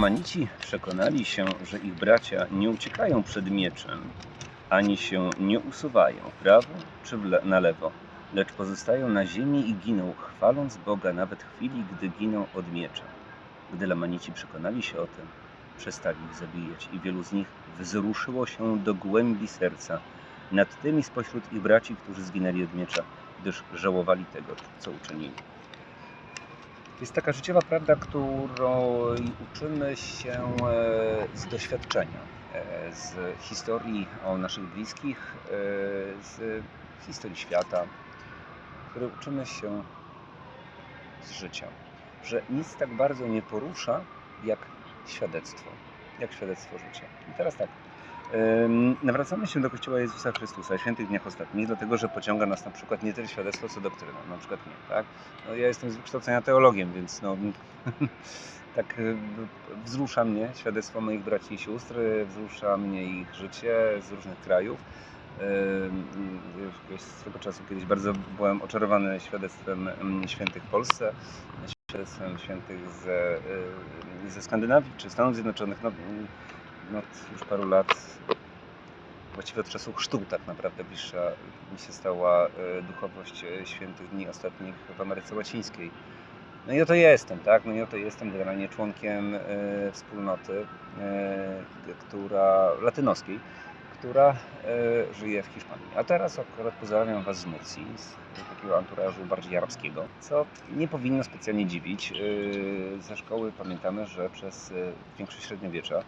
Lamanici przekonali się, że ich bracia nie uciekają przed mieczem, ani się nie usuwają w prawo czy na lewo, lecz pozostają na ziemi i giną, chwaląc Boga nawet chwili, gdy giną od miecza. Gdy Lamanici przekonali się o tym, przestali ich zabijać i wielu z nich wzruszyło się do głębi serca nad tymi spośród ich braci, którzy zginęli od miecza, gdyż żałowali tego, co uczynili. Jest taka życiowa prawda, którą uczymy się e, z doświadczenia, e, z historii o naszych bliskich, e, z historii świata, której uczymy się z życia. Że nic tak bardzo nie porusza jak świadectwo, jak świadectwo życia. I teraz tak. Nawracamy się do Kościoła Jezusa Chrystusa, świętych dniach ostatnich, dlatego że pociąga nas na przykład nie tyle świadectwo, co doktryna, na przykład nie, tak? No, ja jestem z wykształcenia teologiem, więc no, tak y, wzrusza mnie świadectwo moich braci i sióstr, wzrusza mnie ich życie z różnych krajów. Z tego czasu kiedyś bardzo byłem oczarowany świadectwem ym, świętych w Polsce, świadectwem świętych ze, ze Skandynawii czy Stanów Zjednoczonych. No, mm, no, od już paru lat, właściwie od czasu chrztu tak naprawdę bliższa mi się stała e, duchowość e, świętych dni ostatnich w Ameryce Łacińskiej. No i oto jestem, tak? No i oto jestem generalnie członkiem e, wspólnoty, która, latynoskiej, która żyje w Hiszpanii. A teraz akurat pozdrawiam Was z Murcji, z takiego anturażu bardziej arabskiego, co nie powinno specjalnie dziwić. Ze szkoły pamiętamy, że przez większość średniowiecza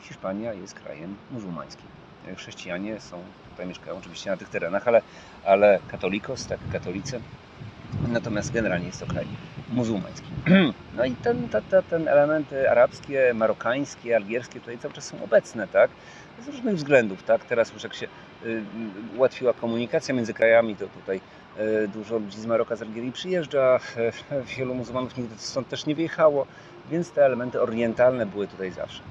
Hiszpania jest krajem muzułmańskim. E, Chrześcijanie są, tutaj mieszkają oczywiście na tych terenach, ale, ale katolikos, tak, katolicy. Natomiast generalnie jest to kraj muzułmański. No i ten, te, te, ten elementy arabskie, marokańskie, algierskie tutaj cały czas są obecne, tak? Z różnych względów, tak? Teraz już jak się y, ułatwiła komunikacja między krajami, to tutaj y, dużo ludzi z Maroka, z Algierii przyjeżdża, y, wielu muzułmanów nigdy stąd też nie wyjechało, więc te elementy orientalne były tutaj zawsze.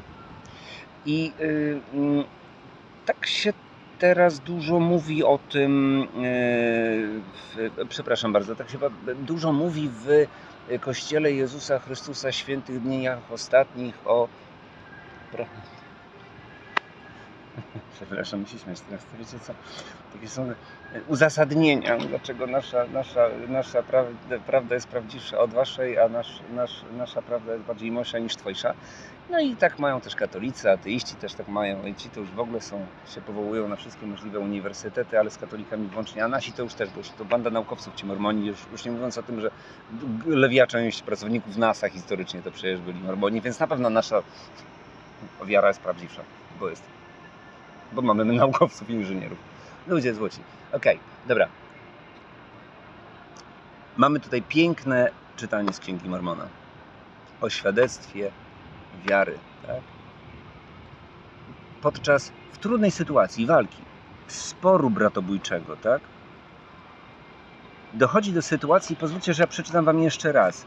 I y, mm, tak się teraz dużo mówi o tym, y, przepraszam bardzo, tak się dużo mówi w Kościele Jezusa Chrystusa Świętych Dniach Ostatnich o. Przepraszam, musi śmiać teraz. Wiecie co? Takie są uzasadnienia, dlaczego nasza, nasza, nasza prawda, prawda jest prawdziwsza od waszej, a nasz, nasz, nasza prawda jest bardziej mąższa niż twojsza. No i tak mają też katolicy, ateiści też tak mają. I ci to już w ogóle są, się powołują na wszystkie możliwe uniwersytety, ale z katolikami włącznie. A nasi to już też, bo to banda naukowców, ci mormoni, już, już nie mówiąc o tym, że lewia część pracowników NASA historycznie to przecież byli mormoni, więc na pewno nasza wiara jest prawdziwsza, bo jest. Bo mamy naukowców i inżynierów. Ludzie złoci. Okej, dobra. Mamy tutaj piękne czytanie z Księgi Mormona o świadectwie wiary, tak? Podczas w trudnej sytuacji walki, sporu bratobójczego, tak? Dochodzi do sytuacji, pozwólcie, że ja przeczytam wam jeszcze raz.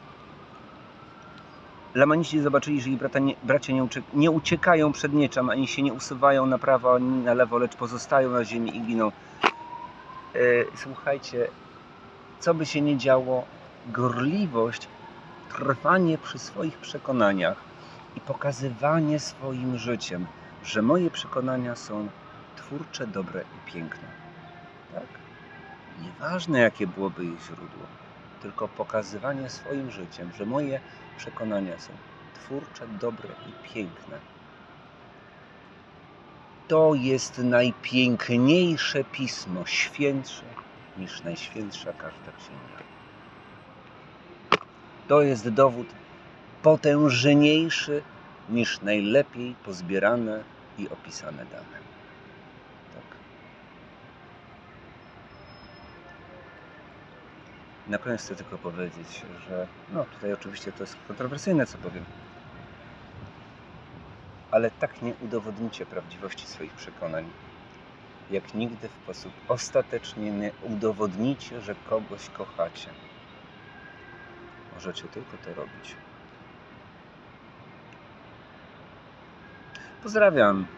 Lamanici zobaczyli, że ich bracia nie uciekają przed mieczem, ani się nie usuwają na prawo, ani na lewo, lecz pozostają na ziemi i giną. E, słuchajcie, co by się nie działo, gorliwość, trwanie przy swoich przekonaniach i pokazywanie swoim życiem, że moje przekonania są twórcze, dobre i piękne. Tak? Nieważne, jakie byłoby ich źródło, tylko pokazywanie swoim życiem, że moje przekonania są twórcze, dobre i piękne. To jest najpiękniejsze pismo, świętsze niż najświętsza każda księga. To jest dowód potężniejszy niż najlepiej pozbierane i opisane dane. Tak. Na koniec chcę tylko powiedzieć, że no tutaj oczywiście to jest kontrowersyjne, co powiem, ale tak nie udowodnicie prawdziwości swoich przekonań, jak nigdy w sposób ostatecznie nie udowodnicie, że kogoś kochacie. Możecie tylko to robić. Pozdrawiam.